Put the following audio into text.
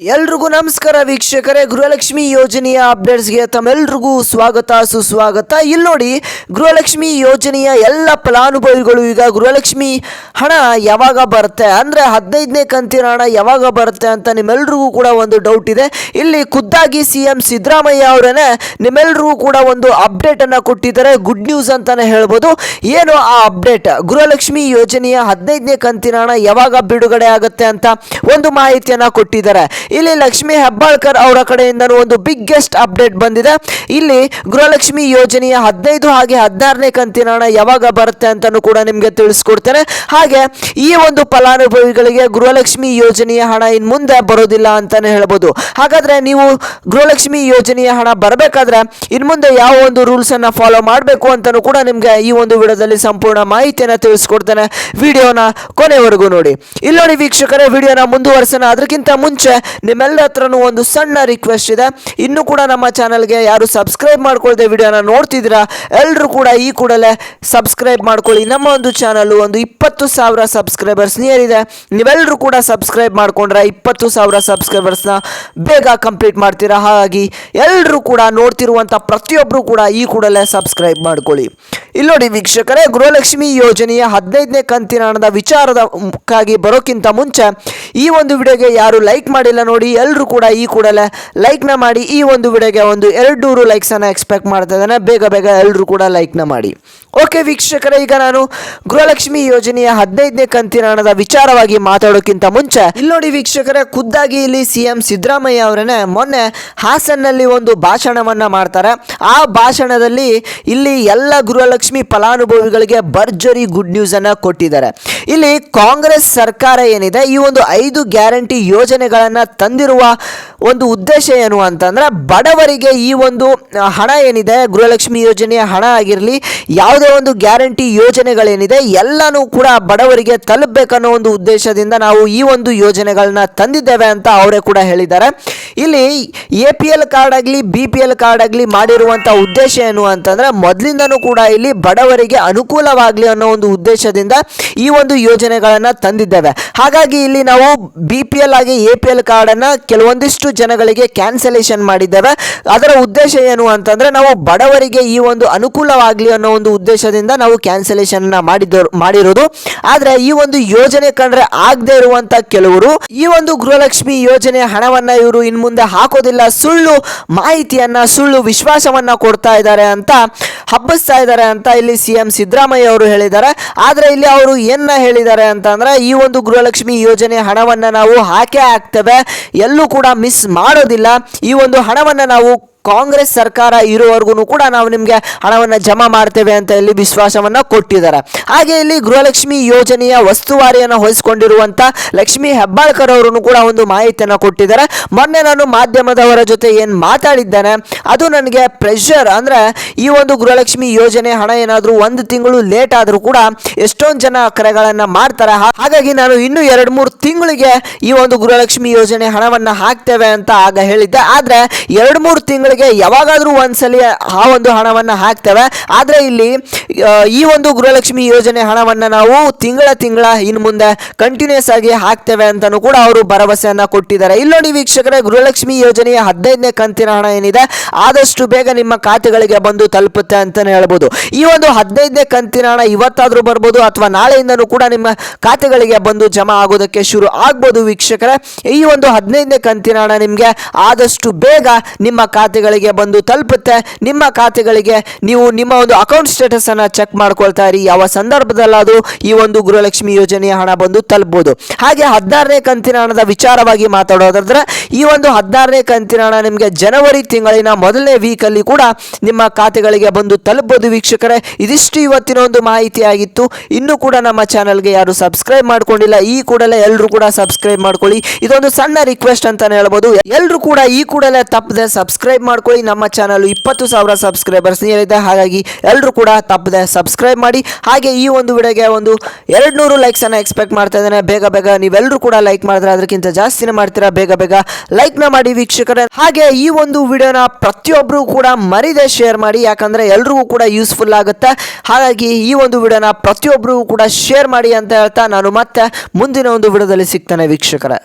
ಎಲ್ರಿಗೂ ನಮಸ್ಕಾರ ವೀಕ್ಷಕರೇ, ಗೃಹಲಕ್ಷ್ಮಿ ಯೋಜನೆಯ ಅಪ್ಡೇಟ್ಸ್ಗೆ ತಮ್ಮೆಲ್ರಿಗೂ ಸ್ವಾಗತ, ಸುಸ್ವಾಗತ. ಇಲ್ಲಿ ನೋಡಿ, ಗೃಹಲಕ್ಷ್ಮಿ ಯೋಜನೆಯ ಎಲ್ಲ ಫಲಾನುಭವಿಗಳು ಈಗ ಗೃಹಲಕ್ಷ್ಮಿ ಹಣ ಯಾವಾಗ ಬರುತ್ತೆ? ಅಂದರೆ ಹದಿನೈದನೇ ಕಂತಿನ ಹಣ ಯಾವಾಗ ಬರುತ್ತೆ ಅಂತ ನಿಮ್ಮೆಲ್ರಿಗೂ ಕೂಡ ಒಂದು ಡೌಟ್ ಇದೆ. ಇಲ್ಲಿ ಖುದ್ದಾಗಿ ಸಿ ಎಂ ಸಿದ್ದರಾಮಯ್ಯ ಅವರೇ ನಿಮ್ಮೆಲ್ರಿಗೂ ಕೂಡ ಒಂದು ಅಪ್ಡೇಟನ್ನು ಕೊಟ್ಟಿದ್ದಾರೆ. ಗುಡ್ ನ್ಯೂಸ್ ಅಂತಲೇ ಹೇಳ್ಬೋದು. ಏನು ಆ ಅಪ್ಡೇಟ್ ಗೃಹಲಕ್ಷ್ಮಿ ಯೋಜನೆಯ ಹದಿನೈದನೇ ಕಂತಿನ ಹಣ ಯಾವಾಗ ಬಿಡುಗಡೆ ಆಗುತ್ತೆ ಅಂತ ಒಂದು ಮಾಹಿತಿಯನ್ನು ಕೊಟ್ಟಿದ್ದಾರೆ. ಇಲ್ಲಿ ಲಕ್ಷ್ಮಿ ಹೆಬ್ಬಾಳ್ಕರ್ ಅವರ ಕಡೆಯಿಂದ ಒಂದು ಬಿಗ್ಗೆಸ್ಟ್ ಅಪ್ಡೇಟ್ ಬಂದಿದೆ. ಇಲ್ಲಿ ಗೃಹಲಕ್ಷ್ಮಿ ಯೋಜನೆಯ ಹದಿನೈದು ಹಾಗೆ ಹದಿನಾರನೇ ಕಂತಿನ ಹಣ ಯಾವಾಗ ಬರುತ್ತೆ ಅಂತಲೂ ಕೂಡ ನಿಮಗೆ ತಿಳಿಸ್ಕೊಡ್ತೇನೆ. ಹಾಗೆ ಈ ಒಂದು ಫಲಾನುಭವಿಗಳಿಗೆ ಗೃಹಲಕ್ಷ್ಮಿ ಯೋಜನೆಯ ಹಣ ಇನ್ನು ಮುಂದೆ ಬರೋದಿಲ್ಲ ಅಂತಾನೆ ಹೇಳ್ಬೋದು. ಹಾಗಾದ್ರೆ ನೀವು ಗೃಹಲಕ್ಷ್ಮಿ ಯೋಜನೆಯ ಹಣ ಬರಬೇಕಾದ್ರೆ ಇನ್ನು ಮುಂದೆ ಯಾವ ಒಂದು ರೂಲ್ಸ್ ಅನ್ನ ಫಾಲೋ ಮಾಡಬೇಕು ಅಂತಾನೂ ಕೂಡ ನಿಮಗೆ ಈ ಒಂದು ವಿಡಿಯೋದಲ್ಲಿ ಸಂಪೂರ್ಣ ಮಾಹಿತಿಯನ್ನು ತಿಳಿಸ್ಕೊಡ್ತೇನೆ. ವಿಡಿಯೋನ ಕೊನೆವರೆಗೂ ನೋಡಿ. ಇಲ್ಲಿ ನೋಡಿ ವೀಕ್ಷಕರೇ, ವಿಡಿಯೋನ ಮುಂದುವರೆಸೋಣ. ಅದಕ್ಕಿಂತ ಮುಂಚೆ ನಿಮ್ಮೆಲ್ಲರ ಹತ್ರನೂ ಒಂದು ಸಣ್ಣ ರಿಕ್ವೆಸ್ಟ್ ಇದೆ. ಇನ್ನೂ ಕೂಡ ನಮ್ಮ ಚಾನಲ್ಗೆ ಯಾರು ಸಬ್ಸ್ಕ್ರೈಬ್ ಮಾಡ್ಕೊಳ್ದೆ ವಿಡಿಯೋನ ನೋಡ್ತಿದ್ದೀರಾ ಎಲ್ಲರೂ ಕೂಡ ಈ ಕೂಡಲೇ ಸಬ್ಸ್ಕ್ರೈಬ್ ಮಾಡ್ಕೊಳ್ಳಿ. ನಮ್ಮ ಒಂದು ಚಾನಲ್ ಒಂದು ಇಪ್ಪತ್ತು ಸಾವಿರ ಸಬ್ಸ್ಕ್ರೈಬರ್ಸ್ ನಿಯರ್ ಇದೆ. ನೀವೆಲ್ಲರೂ ಕೂಡ ಸಬ್ಸ್ಕ್ರೈಬ್ ಮಾಡ್ಕೊಂಡ್ರೆ ಇಪ್ಪತ್ತು ಸಾವಿರ ಸಬ್ಸ್ಕ್ರೈಬರ್ಸ್ನ ಬೇಗ ಕಂಪ್ಲೀಟ್ ಮಾಡ್ತೀರಾ. ಹಾಗಾಗಿ ಎಲ್ಲರೂ ಕೂಡ ನೋಡ್ತಿರುವಂಥ ಪ್ರತಿಯೊಬ್ಬರು ಕೂಡ ಈ ಕೂಡಲೇ ಸಬ್ಸ್ಕ್ರೈಬ್ ಮಾಡ್ಕೊಳ್ಳಿ. ಇಲ್ಲಿ ನೋಡಿ ವೀಕ್ಷಕರೇ, ಗೃಹಲಕ್ಷ್ಮಿ ಯೋಜನೆಯ ಹದಿನೈದನೇ ಕಂತಿನ ಹಣದ ವಿಚಾರದ ಮುಖಾಗಿ ಬರೋಕ್ಕಿಂತ ಮುಂಚೆ ಈ ಒಂದು ವಿಡಿಯೋಗೆ ಯಾರು ಲೈಕ್ ಮಾಡಿಲ್ಲ ನೋಡಿ ಎಲ್ಲರೂ ಕೂಡ ಈ ಕೂಡಲೇ ಲೈಕ್ನ ಮಾಡಿ ಈ ಒಂದು ವಿಡಿಯೋಗೆ ಒಂದು ಎರಡು ನೂರು ಲೈಕ್ಸನ್ನು ಎಕ್ಸ್ಪೆಕ್ಟ್ ಮಾಡ್ತಾ ಇದ್ದಾನೆ. ಬೇಗ ಬೇಗ ಎಲ್ಲರೂ ಕೂಡ ಲೈಕ್ನ ಮಾಡಿ. ಓಕೆ ವೀಕ್ಷಕರೇ, ಈಗ ನಾನು ಗೃಹಲಕ್ಷ್ಮಿ ಯೋಜನೆಯ ಹದಿನೈದನೇ ಕಂತಿನ ಹಣದ ವಿಚಾರವಾಗಿ ಮಾತಾಡೋಕ್ಕಿಂತ ಮುಂಚೆ, ಇಲ್ಲಿ ನೋಡಿ ವೀಕ್ಷಕರೇ ಖುದ್ದಾಗಿ ಇಲ್ಲಿ ಸಿ ಎಂ ಸಿದ್ದರಾಮಯ್ಯ ಅವರನ್ನೇ ಮೊನ್ನೆ ಹಾಸನ್ನಲ್ಲಿ ಒಂದು ಭಾಷಣವನ್ನ ಮಾಡ್ತಾರೆ. ಆ ಭಾಷಣದಲ್ಲಿ ಇಲ್ಲಿ ಎಲ್ಲ ಗೃಹಲಕ್ಷ್ಮಿ ಫಲಾನುಭವಿಗಳಿಗೆ ಭರ್ಜರಿ ಗುಡ್ ನ್ಯೂಸನ್ನು ಕೊಟ್ಟಿದ್ದಾರೆ. ಇಲ್ಲಿ ಕಾಂಗ್ರೆಸ್ ಸರ್ಕಾರ ಏನಿದೆ, ಈ ಒಂದು ಐದು ಗ್ಯಾರಂಟಿ ಯೋಜನೆಗಳನ್ನ ತಂದಿರುವ ಒಂದು ಉದ್ದೇಶ ಏನು ಅಂತಂದ್ರೆ ಬಡವರಿಗೆ ಈ ಒಂದು ಹಣ ಏನಿದೆ, ಗೃಹಲಕ್ಷ್ಮಿ ಯೋಜನೆಯ ಹಣ ಆಗಿರಲಿ, ಯಾವುದೇ ಒಂದು ಗ್ಯಾರಂಟಿ ಯೋಜನೆಗಳೇನಿದೆ, ಎಲ್ಲನೂ ಕೂಡ ಬಡವರಿಗೆ ತಲುಪಬೇಕನ್ನೋ ಒಂದು ಉದ್ದೇಶದಿಂದ ನಾವು ಈ ಒಂದು ಯೋಜನೆಗಳನ್ನ ತಂದಿದ್ದೇವೆ ಅಂತ ಅವರೇ ಕೂಡ ಹೇಳಿದ್ದಾರೆ. ಇಲ್ಲಿ ಎ ಪಿ ಎಲ್ ಕಾರ್ಡ್ ಆಗಲಿ, ಬಿ ಪಿ ಎಲ್ ಕಾರ್ಡ್ ಆಗಲಿ ಮಾಡಿರುವಂಥ ಉದ್ದೇಶ ಏನು ಅಂತಂದ್ರೆ ಮೊದಲಿಂದನೂ ಕೂಡ ಇಲ್ಲಿ ಬಡವರಿಗೆ ಅನುಕೂಲವಾಗಲಿ ಅನ್ನೋ ಒಂದು ಉದ್ದೇಶದಿಂದ ಈ ಒಂದು ಯೋಜನೆಗಳನ್ನು ತಂದಿದ್ದೇವೆ. ಹಾಗಾಗಿ ಇಲ್ಲಿ ನಾವು ಬಿ ಪಿ ಎಲ್ ಆಗಿ ಎ ಪಿ ಎಲ್ ಕಾರ್ಡನ್ನು ಕೆಲವೊಂದಿಷ್ಟು ಜನಗಳಿಗೆ ಕ್ಯಾನ್ಸಲೇಷನ್ ಮಾಡಿದ್ದೇವೆ. ಅದರ ಉದ್ದೇಶ ಏನು ಅಂತಂದ್ರೆ ನಾವು ಬಡವರಿಗೆ ಈ ಒಂದು ಅನುಕೂಲವಾಗಲಿ ಅನ್ನೋ ಒಂದು ಉದ್ದೇಶದಿಂದ ನಾವು ಕ್ಯಾನ್ಸಲೇಷನ್ ಮಾಡಿದ್ದರು ಮಾಡಿರೋದು. ಆದ್ರೆ ಈ ಒಂದು ಯೋಜನೆ ಕಂಡ್ರೆ ಆಗದೆ ಇರುವಂತ ಕೆಲವರು, ಈ ಒಂದು ಗೃಹಲಕ್ಷ್ಮಿ ಯೋಜನೆ ಹಣವನ್ನ ಇವರು ಇನ್ ಮುಂದೆ ಹಾಕೋದಿಲ್ಲ. ಸುಳ್ಳು ಮಾಹಿತಿಯನ್ನ, ಸುಳ್ಳು ವಿಶ್ವಾಸವನ್ನ ಕೊಡ್ತಾ ಇದ್ದಾರೆ ಅಂತ, ಹಬ್ಬಿಸ್ತಾ ಇದ್ದಾರೆ ಅಂತ ಇಲ್ಲಿ ಸಿ ಎಂ ಸಿದ್ದರಾಮಯ್ಯ ಅವರು ಹೇಳಿದ್ದಾರೆ. ಆದ್ರೆ ಇಲ್ಲಿ ಅವರು ಏನ ಹೇಳಿದ್ದಾರೆ ಅಂತಂದ್ರೆ ಈ ಒಂದು ಗೃಹಲಕ್ಷ್ಮಿ ಯೋಜನೆ ಹಣವನ್ನ ನಾವು ಹಾಕೇ ಹಾಕ್ತೇವೆ. ಎಲ್ಲೂ ಕೂಡ ಮಿಸ್ ಮಾಡೋದಿಲ್ಲ. ಈ ಒಂದು ಹಣವನ್ನು ನಾವು ಕಾಂಗ್ರೆಸ್ ಸರ್ಕಾರ ಇರುವವರೆಗೂ ಕೂಡ ನಾವು ನಿಮಗೆ ಹಣವನ್ನು ಜಮಾ ಮಾಡ್ತೇವೆ ಅಂತ ಇಲ್ಲಿ ವಿಶ್ವಾಸವನ್ನು ಕೊಟ್ಟಿದ್ದಾರೆ. ಹಾಗೆ ಇಲ್ಲಿ ಗೃಹಲಕ್ಷ್ಮಿ ಯೋಜನೆಯ ವಸ್ತುವಾರಿಯನ್ನು ವಹಿಸಿಕೊಂಡಿರುವಂಥ ಲಕ್ಷ್ಮಿ ಹೆಬ್ಬಾಳ್ಕರ್ ಅವರನ್ನು ಕೂಡ ಒಂದು ಮಾಹಿತಿಯನ್ನು ಕೊಟ್ಟಿದ್ದಾರೆ. ಮೊನ್ನೆ ನಾನು ಮಾಧ್ಯಮದವರ ಜೊತೆ ಏನು ಮಾತಾಡಿದ್ದೇನೆ, ಅದು ನನಗೆ ಪ್ರೆಷರ್ ಅಂದರೆ ಈ ಒಂದು ಗೃಹಲಕ್ಷ್ಮಿ ಯೋಜನೆ ಹಣ ಏನಾದರೂ ಒಂದು ತಿಂಗಳು ಲೇಟ್ ಆದರೂ ಕೂಡ ಎಷ್ಟೊಂದು ಜನ ಕರೆಗಳನ್ನು ಮಾಡ್ತಾರೆ. ಹಾಗಾಗಿ ನಾನು ಇನ್ನೂ ಎರಡು ಮೂರು ತಿಂಗಳಿಗೆ ಈ ಒಂದು ಗೃಹಲಕ್ಷ್ಮಿ ಯೋಜನೆ ಹಣವನ್ನು ಹಾಕ್ತೇವೆ ಅಂತ ಆಗ ಹೇಳಿದ್ದೆ. ಆದರೆ ಎರಡು ಮೂರು ತಿಂಗಳಿಗೆ ಯಾವಾಗಾದರೂ ಒಂದ್ಸಲಿ ಆ ಒಂದು ಹಣವನ್ನು ಹಾಕ್ತೇವೆ. ಆದರೆ ಇಲ್ಲಿ ಈ ಒಂದು ಗೃಹಲಕ್ಷ್ಮಿ ಯೋಜನೆ ಹಣವನ್ನು ನಾವು ತಿಂಗಳ ತಿಂಗಳ ಇನ್ನು ಮುಂದೆ ಕಂಟಿನ್ಯೂಸ್ ಆಗಿ ಹಾಕ್ತೇವೆ ಅಂತಲೂ ಕೂಡ ಅವರು ಭರವಸೆಯನ್ನು ಕೊಟ್ಟಿದ್ದಾರೆ. ಇಲ್ಲಿ ನೋಡಿ ವೀಕ್ಷಕರೇ, ಗೃಹಲಕ್ಷ್ಮಿ ಯೋಜನೆಯ ಹದಿನೈದನೇ ಕಂತಿನ ಹಣ ಏನಿದೆ? ಆದಷ್ಟು ಬೇಗ ನಿಮ್ಮ ಖಾತೆಗಳಿಗೆ ಬಂದು ತಲುಪುತ್ತೆ ಅಂತಲೇ ಹೇಳ್ಬೋದು. ಈ ಒಂದು ಹದಿನೈದನೇ ಕಂತಿನ ಹಣ ಇವತ್ತಾದರೂ ಬರ್ಬೋದು ಅಥವಾ ನಾಳೆಯಿಂದನೂ ಕೂಡ ನಿಮ್ಮ ಖಾತೆಗಳಿಗೆ ಬಂದು ಜಮಾ ಆಗೋದಕ್ಕೆ ಶುರು ಆಗ್ಬೋದು ವೀಕ್ಷಕರೇ. ಈ ಒಂದು ಹದಿನೈದನೇ ಕಂತಿನ ಹಣ ನಿಮಗೆ ಆದಷ್ಟು ಬೇಗ ನಿಮ್ಮ ಖಾತೆಗಳಿಗೆ ಬಂದು ತಲುಪುತ್ತೆ. ನಿಮ್ಮ ಖಾತೆಗಳಿಗೆ ನೀವು ನಿಮ್ಮ ಒಂದು ಅಕೌಂಟ್ ಸ್ಟೇಟಸ್ ಅನ್ನ ಚೆಕ್ ಮಾಡ್ಕೊಳ್ತಾ ಇರಿ. ಯಾವ ಸಂದರ್ಭದಲ್ಲಾದರೂ ಈ ಒಂದು ಗೃಹಲಕ್ಷ್ಮಿ ಯೋಜನೆಯ ಹಣ ಬಂದು ತಲುಪಬಹುದು ಹಾಗೆ ಹದಿನಾರನೇ ಕಂತಿನ ಹಣದ ವಿಚಾರವಾಗಿ ಮಾತಾಡೋದಾದ್ರೆ, ಈ ಒಂದು ಹದಿನಾರನೇ ಕಂತಿನ ಹಣ ನಿಮಗೆ ಜನವರಿ ತಿಂಗಳಿನ ಮೊದಲನೇ ವೀಕಲ್ಲಿ ಕೂಡ ನಿಮ್ಮ ಖಾತೆಗಳಿಗೆ ಬಂದು ತಲುಪಬಹುದು ವೀಕ್ಷಕರೇ. ಇದಿಷ್ಟು ಇವತ್ತಿನ ಒಂದು ಮಾಹಿತಿ ಆಗಿತ್ತು. ಇನ್ನೂ ಕೂಡ ನಮ್ಮ ಚಾನಲ್ಗೆ ಯಾರು ಸಬ್ಸ್ಕ್ರೈಬ್ ಮಾಡ್ಕೊಂಡಿಲ್ಲ, ಈ ಕೂಡಲೇ ಎಲ್ಲರೂ ಕೂಡ ಸಬ್ಸ್ಕ್ರೈಬ್ ಮಾಡ್ಕೊಳ್ಳಿ. ಇದೊಂದು ಸಣ್ಣ ರಿಕ್ವೆಸ್ಟ್ ಅಂತಾನೆ ಹೇಳ್ಬೋದು. ಎಲ್ಲರೂ ಕೂಡ ಈ ಕೂಡಲೇ ತಪ್ಪದೆ ಸಬ್ಸ್ಕ್ರೈಬ್ ಮಾಡ್ಕೊಳ್ಳಿ. ನಮ್ಮ ಚಾನಲ್ ಇಪ್ಪತ್ತು ಸಾವಿರ ಸಬ್ಸ್ಕ್ರೈಬರ್ಸ್ ಏನಿದೆ ಹಾಗಾಗಿ ಎಲ್ಲರೂ ಕೂಡ ತಪ್ಪದೆ ಸಬ್ಸ್ಕ್ರೈಬ್ ಮಾಡಿ. ಹಾಗೆ ಈ ಒಂದು ವಿಡಿಯೋಗೆ ಒಂದು ಎರಡು ನೂರು ಲೈಕ್ಸನ್ನು ಎಕ್ಸ್ಪೆಕ್ಟ್ ಮಾಡ್ತಾ ಇದ್ದೇನೆ. ಬೇಗ ಬೇಗ ನೀವೆಲ್ಲರೂ ಕೂಡ ಲೈಕ್ ಮಾಡಿದ್ರೆ ಅದಕ್ಕಿಂತ ಜಾಸ್ತಿನೇ ಮಾಡ್ತೀರಾ. ಬೇಗ ಬೇಗ ಲೈಕ್ನ ಮಾಡಿ ವೀಕ್ಷಕರೇ. ಹಾಗೆ ಈ ಒಂದು ವಿಡಿಯೋನ ಪ್ರತಿಯೊಬ್ಬರು ಕೂಡ ಮರಿದೆ ಶೇರ್ ಮಾಡಿ. ಯಾಕಂದರೆ ಎಲ್ರಿಗೂ ಕೂಡ ಯೂಸ್ಫುಲ್ ಆಗುತ್ತೆ. ಹಾಗಾಗಿ ಈ ಒಂದು ವಿಡಿಯೋನ ಪ್ರತಿಯೊಬ್ಬರಿಗೂ ಕೂಡ ಶೇರ್ ಮಾಡಿ ಅಂತ ಹೇಳ್ತಾ ನಾನು ಮತ್ತೆ ಮುಂದಿನ ಒಂದು ವಿಡಿಯೋದಲ್ಲಿ ಸಿಗ್ತಾನೆ ವೀಕ್ಷಕರೇ.